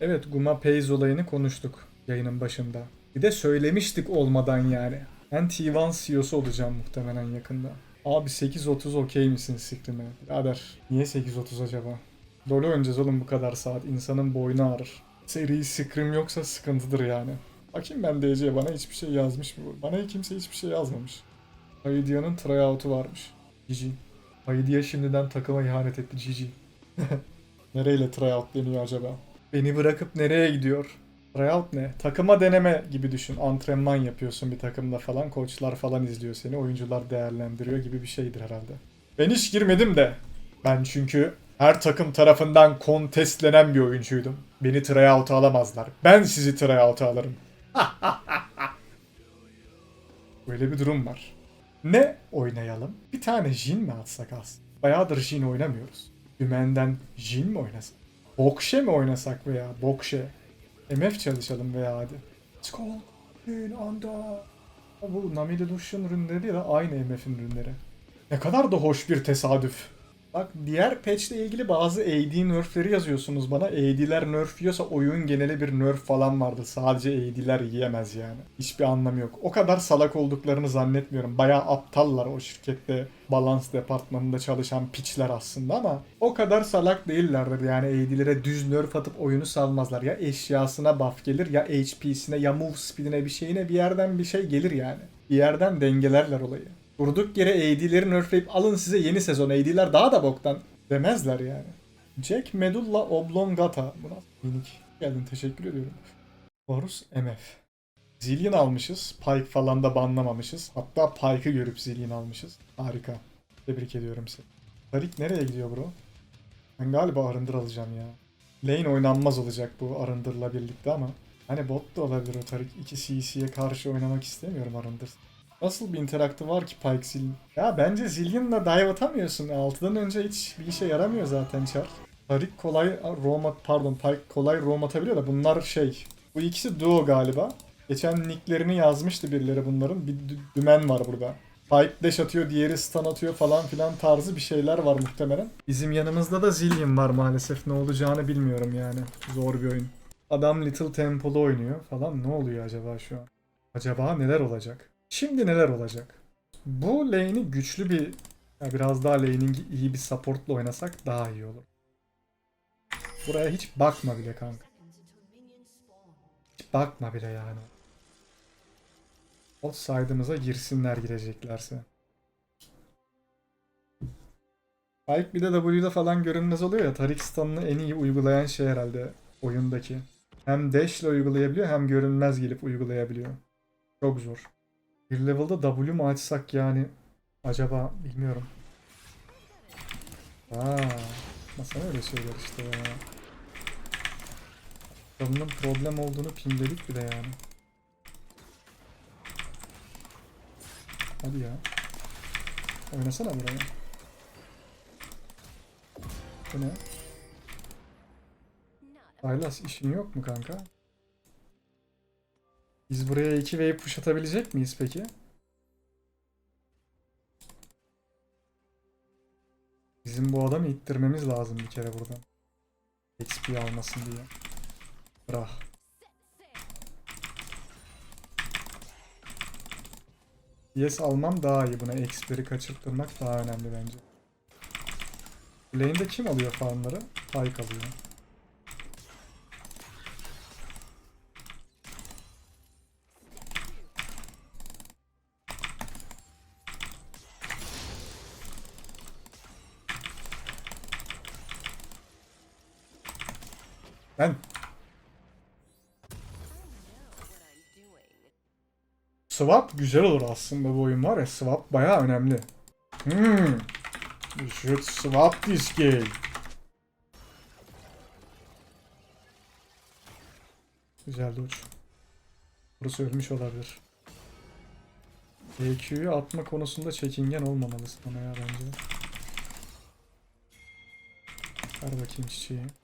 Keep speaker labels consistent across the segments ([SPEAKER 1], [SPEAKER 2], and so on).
[SPEAKER 1] Evet Guma Pays olayını konuştuk yayının başında. Bir de söylemiştik olmadan yani. Ben T1 CEO'su olacağım muhtemelen yakında. Abi 8.30 okey misin Scrim'e? Birader niye 8.30 acaba? LoL oynayacağız oğlum bu kadar saat. İnsanın boynu ağrır. Seri Scrim yoksa sıkıntıdır yani. Bakayım ben DC'ye bana hiçbir şey yazmış mı? Bana kimse hiçbir şey yazmamış. Paidia'nın tryout'u varmış. GG. Paidia şimdiden takıma ihanet etti GG. Nereyle tryout deniyor acaba? Beni bırakıp nereye gidiyor? Tryout ne? Takıma deneme gibi düşün. Antrenman yapıyorsun bir takımda falan. Koçlar falan izliyor seni. Oyuncular değerlendiriyor gibi bir şeydir herhalde. Ben hiç girmedim de. Ben çünkü her takım tarafından kontestlenen bir oyuncuydum. Beni tryout'a alamazlar. Ben sizi tryout'a alırım. Böyle bir durum var. Ne oynayalım? Bir tane Jin mi atsak aslında? Bayağıdır Jin oynamıyoruz. Dümenden Jin mi oynasak? Bokşe mi oynasak veya Bokşe? MF çalışalım veya hadi. Skol in anda. Bu Nami Delusion ürünleri de aynı MF'in ürünleri. Ne kadar da hoş bir tesadüf. Bak diğer patch ilgili bazı AD nerfleri yazıyorsunuz bana. AD'ler nerf yiyorsa oyun geneli bir nerf falan vardı. Sadece AD'ler yiyemez yani. Hiçbir anlamı yok. O kadar salak olduklarını zannetmiyorum. Bayağı aptallar o şirkette balans departmanında çalışan piçler aslında ama o kadar salak değillerdir. Yani AD'lere düz nerf atıp oyunu salmazlar. Ya eşyasına buff gelir ya HP'sine ya move speed'ine bir şeyine bir yerden bir şey gelir yani. Bir yerden dengelerler olayı. Durduk yere AD'leri nerfleyip alın size yeni sezon AD'ler daha da boktan demezler yani. Jack Medulla Oblongata. Bu nasıl minik? Geldin teşekkür ediyorum. Horus MF. Zillion almışız. Pike falan da banlamamışız. Hatta Pike'ı görüp Zillion almışız. Harika. Tebrik ediyorum seni. Tarik nereye gidiyor bro? Ben galiba Arındır alacağım ya. Lane oynanmaz olacak bu Arındır'la birlikte ama. Hani bot da olabilir o Tarik. 2 CC'ye karşı oynamak istemiyorum Arındır. Nasıl bir interaktı var ki Pike Zillion? Ya bence Zillion'la dive atamıyorsun. 6'dan önce hiç bir işe yaramıyor zaten Char. Tarik kolay roam at, pardon Pike kolay roam atabiliyor da bunlar şey. Bu ikisi duo galiba. Geçen nicklerini yazmıştı birileri bunların. Bir dü- dümen var burada. Pipe dash atıyor, diğeri stun atıyor falan filan tarzı bir şeyler var muhtemelen. Bizim yanımızda da Zillion var maalesef. Ne olacağını bilmiyorum yani. Zor bir oyun. Adam Little Temple'ı oynuyor falan. Ne oluyor acaba şu an? Acaba neler olacak? Şimdi neler olacak? Bu lane'i güçlü bir ya biraz daha laning'i iyi bir supportla oynasak daha iyi olur. Buraya hiç bakma bile kanka. Hiç bakma bile yani. Outside'ımıza girsinler gireceklerse. Pike bir de W'da falan görünmez oluyor ya. Tarik stun'ını en iyi uygulayan şey herhalde oyundaki. Hem dash ile uygulayabiliyor hem görünmez gelip uygulayabiliyor. Çok zor. Bir level'da W mu açsak yani acaba bilmiyorum. Aa, masana öyle şeyler işte ya. Bunun problem olduğunu pingledik bile yani. Hadi ya. Oynasana buraya. Bu ne? Aylas işin yok mu kanka? Biz buraya iki wave push atabilecek miyiz peki? Bizim bu adamı ittirmemiz lazım bir kere buradan. XP almasın diye. Bırak. Yes almam daha iyi buna. XP'leri kaçırttırmak daha önemli bence. Lane'de kim alıyor farmları? Pike alıyor. Ben Swap güzel olur aslında bu oyun var ya. Swap bayağı önemli. Hmm. You should swap this game. Güzel uç. Burası ölmüş olabilir. EQ'yu atma konusunda çekingen olmamalısın ona ya bence. Ver bakayım çiçeği.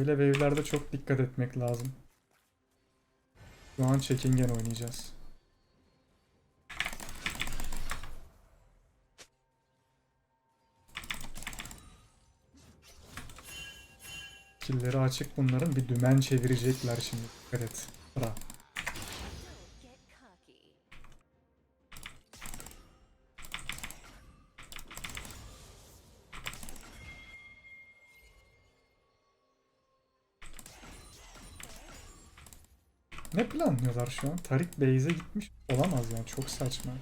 [SPEAKER 1] Böyle wave'lerde çok dikkat etmek lazım. Şu an çekingen oynayacağız. Skill'leri açık bunların. Bir dümen çevirecekler şimdi. Dikkat et. Bra. Ne planlıyorlar şu an? Tarik Beyze gitmiş olamaz yani. Çok saçma.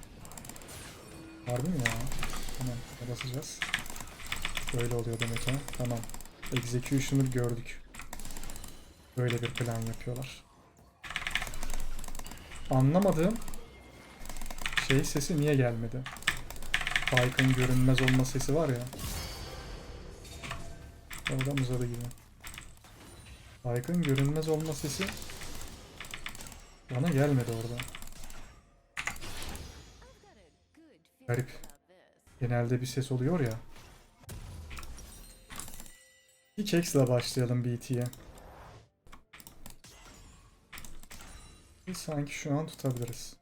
[SPEAKER 1] Harbi mi ya? Tamam. Basacağız. Böyle oluyor demek ha. Tamam. Execution'ı gördük. Böyle bir plan yapıyorlar. Anlamadığım şey sesi niye gelmedi? Spike'ın görünmez olma sesi var ya. Oradan uzadı gibi. Spike'ın görünmez olma sesi bana gelmedi orada. Garip. Genelde bir ses oluyor ya. İlk X'le başlayalım BT'ye. Sanki şu an tutabiliriz.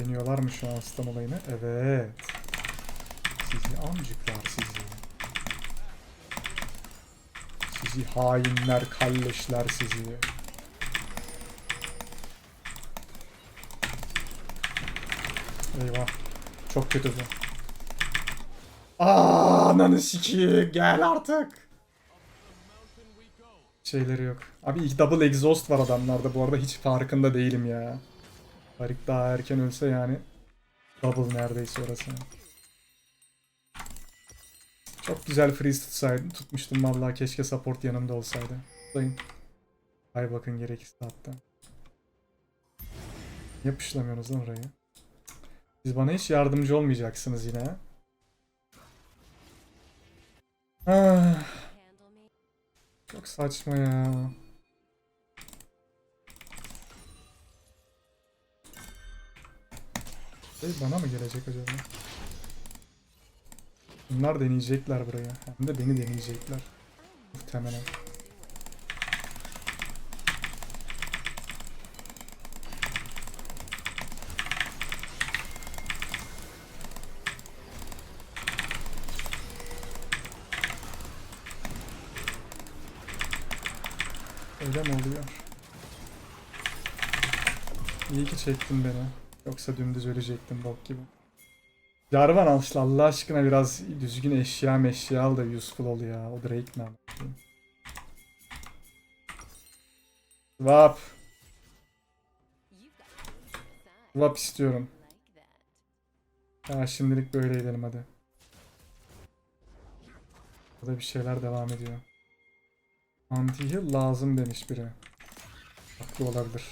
[SPEAKER 1] Deniyorlar mı şu an stun olayını? Evet. Sizi amcıklar sizi. Sizi hainler, kalleşler sizi. Eyvah. Çok kötü bu. Aa, ananı sikiyim. Gel artık. Şeyleri yok. Abi double exhaust var adamlarda. Bu arada hiç farkında değilim ya. Harik daha erken ölse yani. Double neredeyse orası. Çok güzel freeze tutsaydım. Tutmuştum vallahi keşke support yanımda olsaydı. Sayın. Ay bakın gerekirse hatta. Yapışlamıyorsunuz lan orayı. Siz bana hiç yardımcı olmayacaksınız yine. Ah, çok saçma ya. Şey bana mı gelecek acaba? Bunlar deneyecekler burayı. Hem de beni deneyecekler. Muhtemelen. Öyle mi oluyor? İyi ki çektin beni. Yoksa dümdüz ölecektim bok gibi. Jarvan al işte Allah aşkına biraz düzgün eşya meşya al da useful ol ya. O Drake ne? Swap. Swap istiyorum. Ya şimdilik böyle edelim hadi. Burada bir şeyler devam ediyor. Anti-heal lazım demiş biri. Haklı olabilir.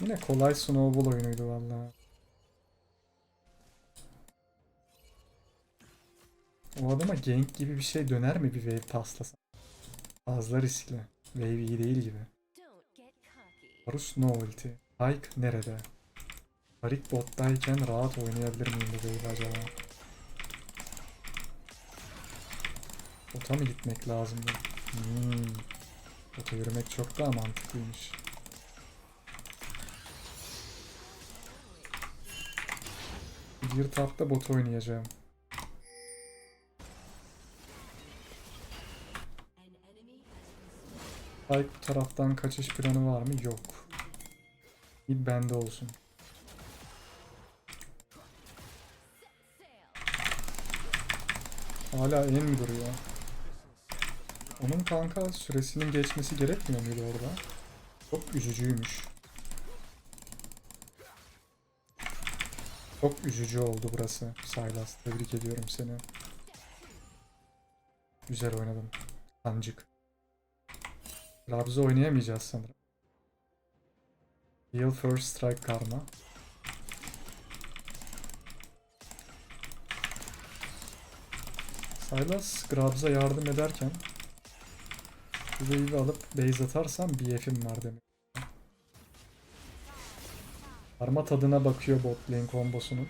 [SPEAKER 1] Yine kolay snowball oyunuydu vallahi. O adama gank gibi bir şey döner mi bir wave taslasa? Fazla riskli. Wave iyi değil gibi. Varus no ulti. Pike nerede? Tarik bottayken rahat oynayabilir miyim bu wave'i acaba? Bota mı gitmek lazım? Hmm. Bota yürümek çok daha mantıklıymış. Bir tapta bot oynayacağım. Pike bu taraftan kaçış planı var mı? Yok. Mid bende olsun. Hala en mi duruyor? Onun kanka süresinin geçmesi gerekmiyor muydu orada? Çok üzücüymüş. Çok üzücü oldu burası. Sylas tebrik ediyorum seni. Güzel oynadın. Kancık. Rabz'ı oynayamayacağız sanırım. Heal first strike karma. Sylas Grabs'a yardım ederken bu wave'i alıp base atarsam BF'im var demek. Karma tadına bakıyor bot lane kombosunun.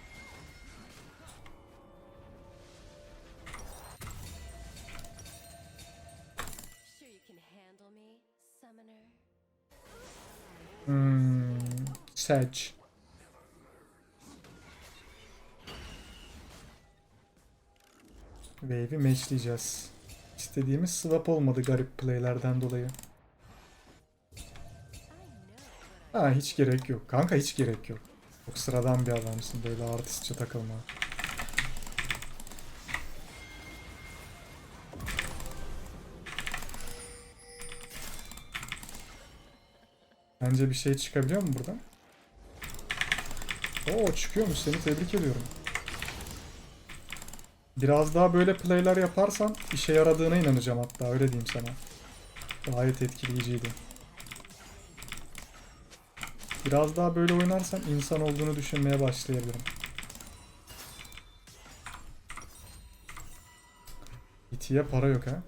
[SPEAKER 1] Hmm, Sedge. Wave'i matchleyeceğiz. İstediğimiz swap olmadı garip playlerden dolayı. Ha hiç gerek yok. Kanka hiç gerek yok. Çok sıradan bir adamsın böyle artistçe takılma. Bence bir şey çıkabiliyor mu buradan? Oo çıkıyormuş seni tebrik ediyorum. Biraz daha böyle playler yaparsan işe yaradığına inanacağım hatta öyle diyeyim sana. Gayet etkileyiciydi. Biraz daha böyle oynarsan insan olduğunu düşünmeye başlayabilirim. İtiye para yok ha.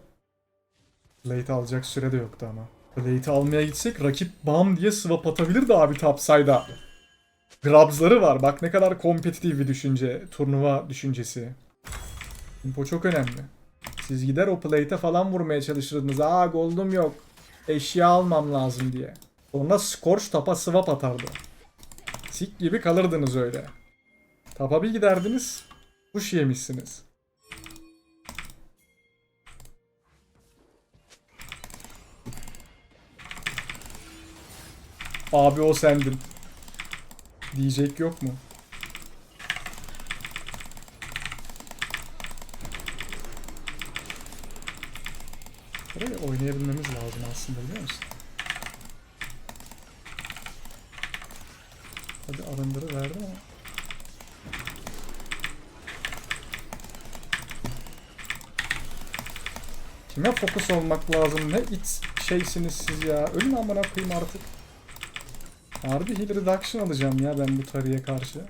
[SPEAKER 1] Plate alacak süre de yoktu ama. Plate almaya gitsek rakip bam diye swap atabilirdi abi topside'a. Grabs'ları var. Bak ne kadar kompetitif bir düşünce. Turnuva düşüncesi. Tempo çok önemli. Siz gider o plate'e falan vurmaya çalışırdınız. Aa gold'um yok. Eşya almam lazım diye. Sonra Scorch tapa swap atardı. Sik gibi kalırdınız öyle. Tapa bir giderdiniz. Kuş yemişsiniz. Abi o sendin. Diyecek yok mu? Burayı oynayabilmemiz lazım aslında biliyor musun? Hadi arındırı verdi ama. Kime fokus olmak lazım? Ne it şeysiniz siz ya? Ölün amına koyayım artık. Harbi heal reduction alacağım ya ben bu tarıya karşı.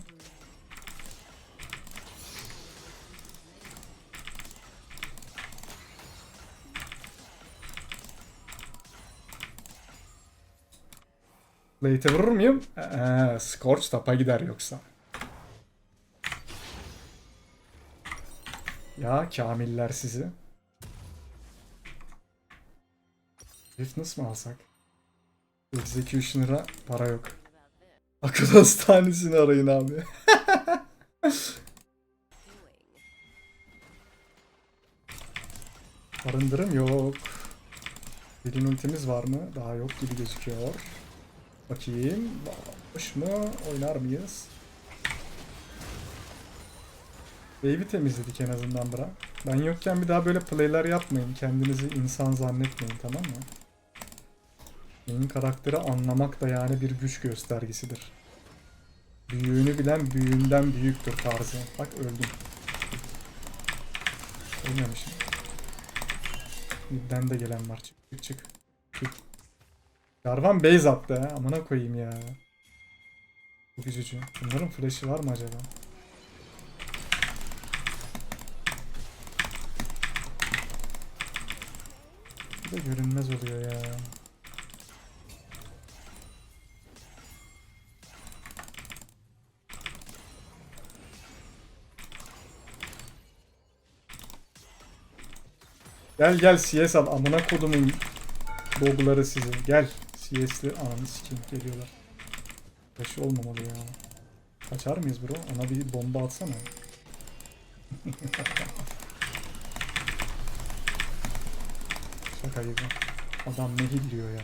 [SPEAKER 1] Late'e vurur muyum? Ee, Scorch tapa gider yoksa. Ya kamiller sizi. Riftness mı alsak? Executioner'a para yok. Akıl hastanesini arayın abi. Arındırım yok. Birin ultimiz var mı? Daha yok gibi gözüküyor. Bakayım. Boş mu? Oynar mıyız? Wave'i temizledik en azından bırak. Ben yokken bir daha böyle playler yapmayın. Kendinizi insan zannetmeyin tamam mı? Benim karakteri anlamak da yani bir güç göstergesidir. Büyüğünü bilen büyüğünden büyüktür tarzı. Bak öldüm. Ölmemişim. Midden de gelen var. Çık çık çık. çık. Jarvan base attı ha. Amına koyayım ya. Çok üzücü. Bunların flash'ı var mı acaba? Bu da görünmez oluyor ya. Gel gel CS al amına kodumun Bogları sizin. Gel. CS'li ananı sikeyim geliyorlar. Taşı olmamalı ya. Kaçar mıyız bro? Ona bir bomba atsana. Şaka gibi. Adam ne hilliyor ya.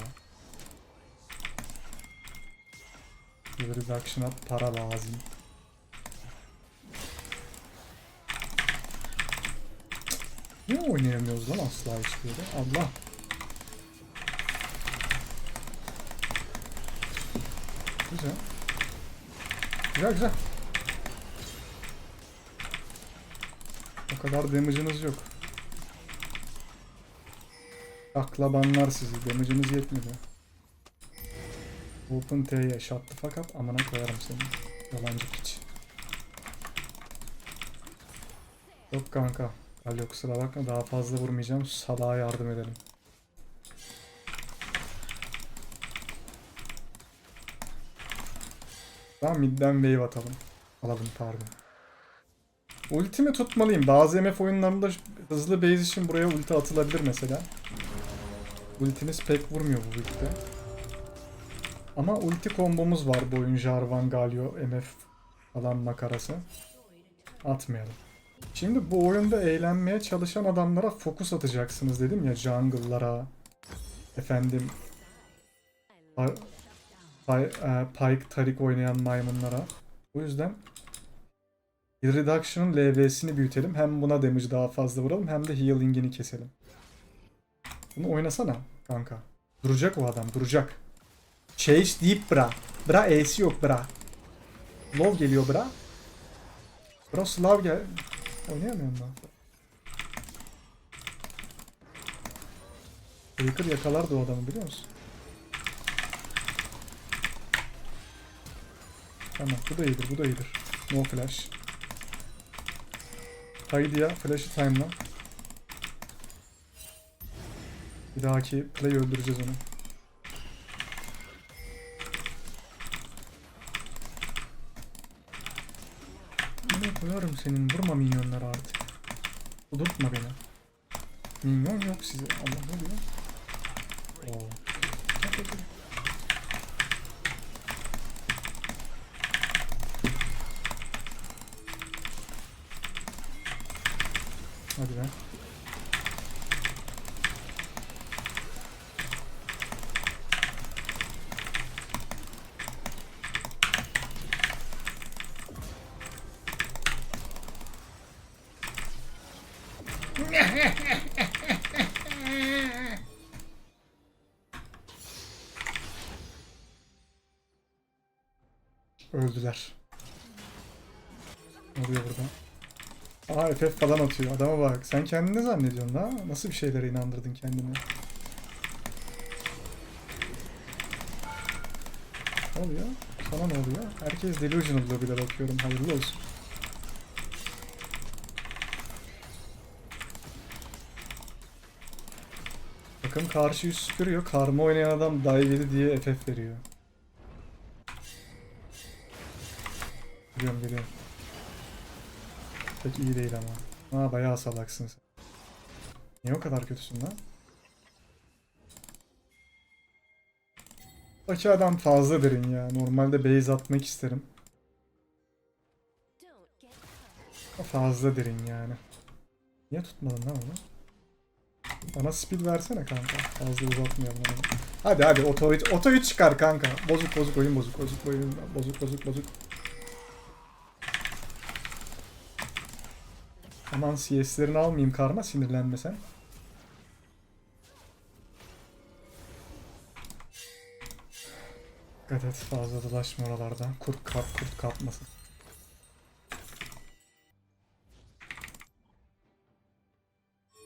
[SPEAKER 1] Bir reduction'a para lazım. Niye oynayamıyoruz lan asla hiçbiri? Allah. Güzel. Güzel güzel. O kadar damage'ınız yok. Aklabanlar sizi. Damage'ınız yetmedi. Open T'ye şattı fakat amına koyarım seni. Yalancı piç. Yok kanka. Alo kusura bakma daha fazla vurmayacağım. Salağa yardım edelim. Tamam midden wave atalım. Alalım pardon. Ultimi tutmalıyım. Bazı MF oyunlarında hızlı base için buraya ulti atılabilir mesela. Ultiniz pek vurmuyor bu ultide. Ama ulti kombomuz var bu oyun Jarvan, Galio, MF falan makarası. Atmayalım. Şimdi bu oyunda eğlenmeye çalışan adamlara fokus atacaksınız dedim ya jungle'lara. Efendim Pa- e, Pike Tarik oynayan maymunlara. O yüzden Reduction'ın LV'sini büyütelim. Hem buna damage daha fazla vuralım hem de healing'ini keselim. Bunu oynasana kanka. Duracak o adam duracak. Chase deyip bra. Bra E'si yok bra. Love geliyor bra. Bra Slav gel. Oynayamıyorum ben. Baker yakalardı o adamı biliyor musun? Tamam bu da iyidir bu da iyidir. No flash. Haydi ya flash'ı time'la. Bir dahaki play öldüreceğiz onu. Yine koyarım senin vurma minyonları artık. Kudurtma beni. Minyon yok size. Allah ne diyor? Oo. Hadi be. Öldüler. Ne oluyor burada? Aa FF falan atıyor. Adama bak. Sen kendini ne zannediyorsun la? Nasıl bir şeylere inandırdın kendini? Ne oluyor? Sana ne oluyor? Herkes delusional lobiler bakıyorum. Hayırlı olsun. Bakın karşı yüz süpürüyor. Karma oynayan adam dive diye FF veriyor. Biliyorum biliyorum. Pek iyi değil ama. Ha bayağı salaksın sen. Niye o kadar kötüsün lan? Baki adam fazla derin ya. Normalde base atmak isterim. Fazla derin yani. Niye tutmadın lan onu? Bana speed versene kanka. Fazla uzatmayalım onu. Hadi hadi otoyu, otoyu çıkar kanka. Bozuk bozuk oyun bozuk bozuk oyun bozuk bozuk bozuk. Aman CS'lerini almayayım karma sinirlenmesen. Dikkat et fazla dolaşma oralarda. Kurt kap kurt kapmasın.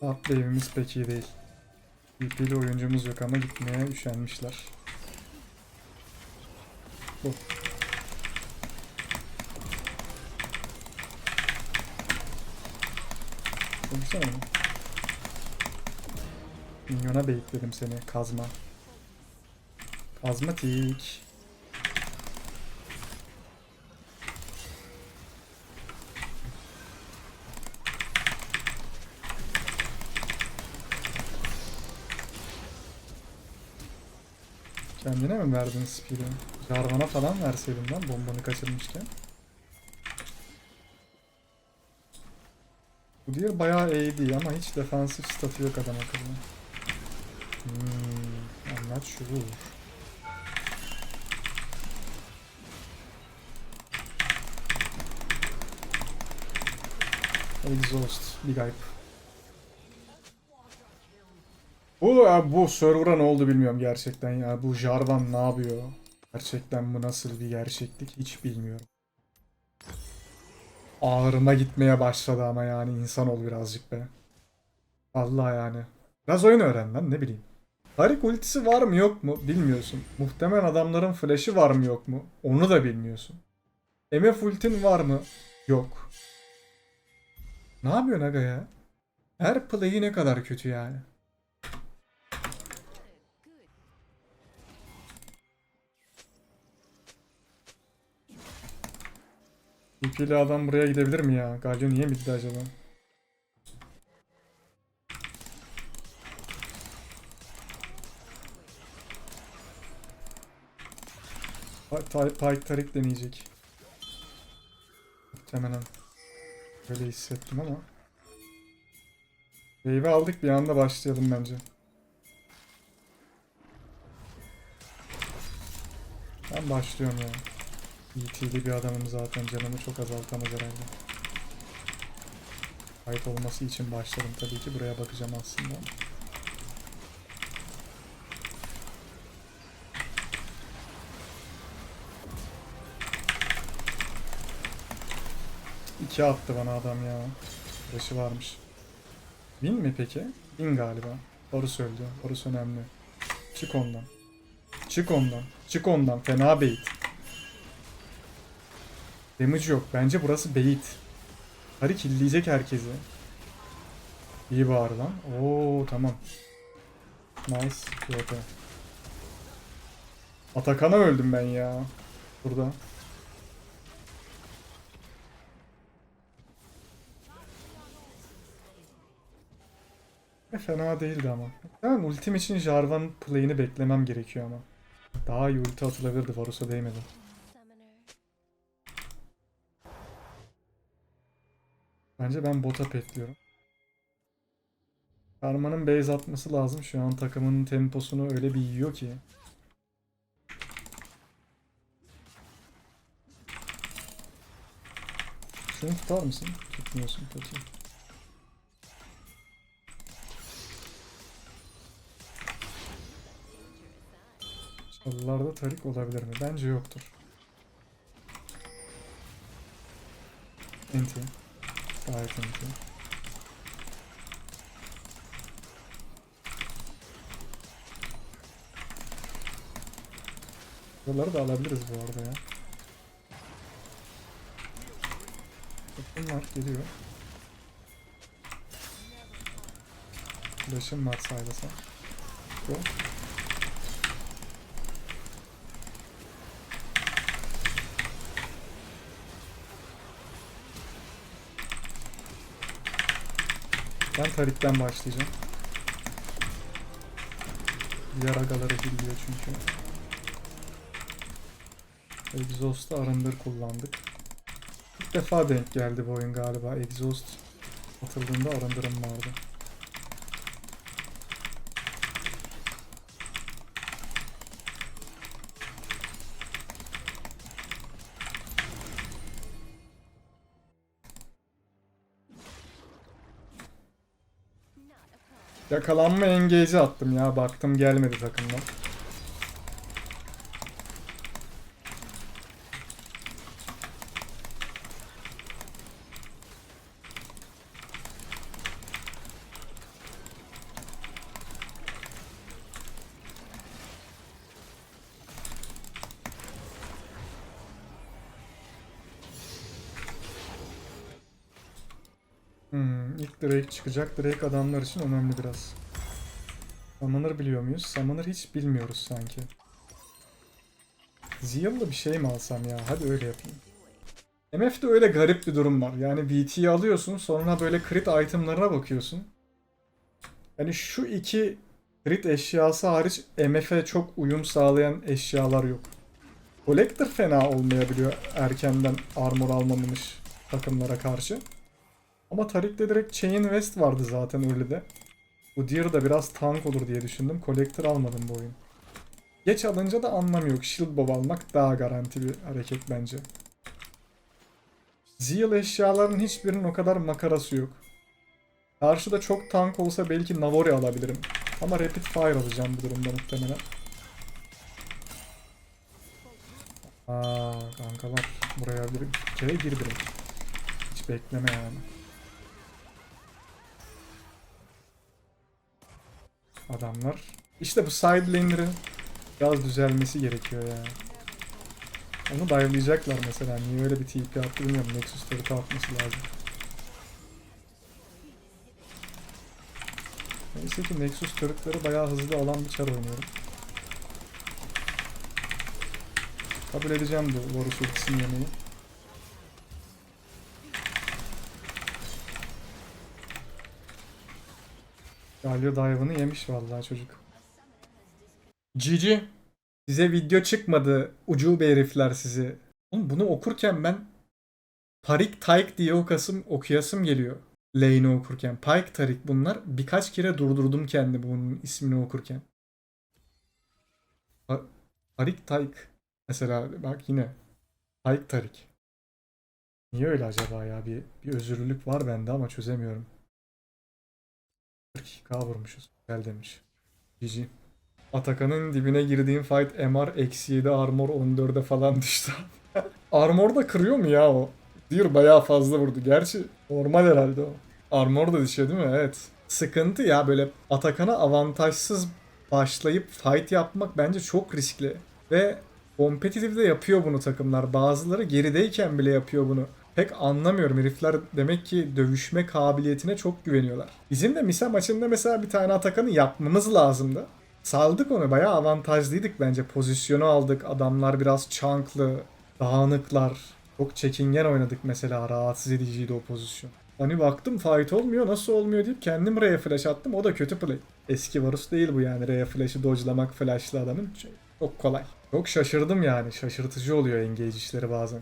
[SPEAKER 1] Top wave'imiz pek iyi değil. VP'li oyuncumuz yok ama gitmeye üşenmişler. Bu. Konuşsana? Minyona beyitledim seni kazma. Kazmatik. Kendine mi verdin speed'i? Jarvan'a falan verseydin lan bombanı kaçırmışken. Bu diğer bayağı AD ama hiç defansif statü yok adam akıllı. Hmm, I'm not sure. Exhaust, Big Hype. Bu, ya, bu server'a ne oldu bilmiyorum gerçekten ya. Bu Jarvan ne yapıyor? Gerçekten bu nasıl bir gerçeklik hiç bilmiyorum. Ağrıma gitmeye başladı ama yani insan ol birazcık be. Vallahi yani. Biraz oyun öğren lan ne bileyim. Tarik ultisi var mı yok mu bilmiyorsun. Muhtemelen adamların flash'ı var mı yok mu onu da bilmiyorsun. MF ultin var mı? Yok. Ne yapıyorsun aga ya? Her play'i ne kadar kötü yani. İpili adam buraya gidebilir mi ya? Galio niye bitti acaba? Pike Tarik deneyecek. Muhtemelen. Böyle hissettim ama. Wave'i aldık bir anda başlayalım bence. Ben başlıyorum ya. ET'li bir adamım zaten canımı çok azaltamaz herhalde. Kayıt olması için başladım tabii ki buraya bakacağım aslında. İki attı bana adam ya. Başı varmış. Win mi peki? Win galiba. Horus öldü. Horus önemli. Çık ondan. Çık ondan. Çık ondan. Fena bait. Damage yok. Bence burası bait. Harry killeyecek herkesi. İyi bağır lan. Oo tamam. Nice. GP. Atakan'a öldüm ben ya. Burada. E, fena değildi ama. Ben ultim için Jarvan play'ini beklemem gerekiyor ama. Daha iyi ulti atılabilirdi Varus'a değmedi. Bence ben bota petliyorum. Karma'nın base atması lazım. Şu an takımın temposunu öyle bir yiyor ki. Şunu tutar mısın? Tutmuyorsun peki. Çalılarda tarik olabilir mi? Bence yoktur. Enti. Enti. Buraları da alabiliriz bu arada ya. Bakın var geliyor. Flash'ım var saydasa. Bu. Ben Tarik'ten başlayacağım. Diğer agalara gidiyor çünkü. Exhaust'ta arındır kullandık. İlk defa denk geldi bu oyun galiba. Exhaust atıldığında arındırım vardı. Yakalanma engage'i attım ya. Baktım gelmedi takımdan. Hmm, ilk Drake çıkacak. Drake adamlar için önemli biraz. Summoner biliyor muyuz? Summoner hiç bilmiyoruz sanki. Zeal'lı bir şey mi alsam ya? Hadi öyle yapayım. MF'de öyle garip bir durum var. Yani VT'yi alıyorsun sonra böyle crit itemlarına bakıyorsun. Yani şu iki crit eşyası hariç MF'e çok uyum sağlayan eşyalar yok. Collector fena olmayabiliyor erkenden armor almamış takımlara karşı. Ama Tarik'te direkt Chain West vardı zaten öyle de. Bu Deer da biraz tank olur diye düşündüm. Collector almadım bu oyun. Geç alınca da anlam yok. Shield Bob almak daha garanti bir hareket bence. Zeal eşyaların hiçbirinin o kadar makarası yok. Karşıda çok tank olsa belki Navori alabilirim. Ama Rapid Fire alacağım bu durumda muhtemelen. Aa kankalar buraya bir, kere gir direkt. Hiç bekleme yani. Adamlar. İşte bu side lane'lerin biraz düzelmesi gerekiyor ya. Onu dive'layacaklar mesela. Niye öyle bir TP attı bilmiyorum. Nexus turret'ı atması lazım. Neyse ki Nexus turret'ları bayağı hızlı alan bir çar oynuyorum. Kabul edeceğim bu Varus ultisini yemeyi. Galio dive'ını yemiş vallahi çocuk. GG. Size video çıkmadı. Ucube herifler sizi. Oğlum bunu okurken ben Tarik Tarik diye okasım, okuyasım geliyor. Lane'i okurken. Pike Tarik bunlar. Birkaç kere durdurdum kendimi bunun ismini okurken. Ta- Tarik. Mesela bak yine. Tarik Tarik. Niye öyle acaba ya? Bir, bir özürlülük var bende ama çözemiyorum. 42k vurmuşuz. Güzel demiş. GG. Atakan'ın dibine girdiğim fight MR eksi 7 armor 14'e falan düştü. armor da kırıyor mu ya o? Diyor bayağı fazla vurdu. Gerçi normal herhalde o. Armor da düşüyor değil mi? Evet. Sıkıntı ya böyle Atakan'a avantajsız başlayıp fight yapmak bence çok riskli. Ve Competitive'de yapıyor bunu takımlar. Bazıları gerideyken bile yapıyor bunu. Pek anlamıyorum. Herifler demek ki dövüşme kabiliyetine çok güveniyorlar. Bizim de Misa maçında mesela bir tane Atakan'ı yapmamız lazımdı. Saldık onu. Bayağı avantajlıydık bence. Pozisyonu aldık. Adamlar biraz çanklı, dağınıklar. Çok çekingen oynadık mesela. Rahatsız ediciydi o pozisyon. Hani baktım fight olmuyor nasıl olmuyor deyip kendim R'ye flash attım. O da kötü play. Eski Varus değil bu yani. R'ye flash'ı dodge'lamak flash'lı adamın. Çok kolay. Çok şaşırdım yani. Şaşırtıcı oluyor engage işleri bazen.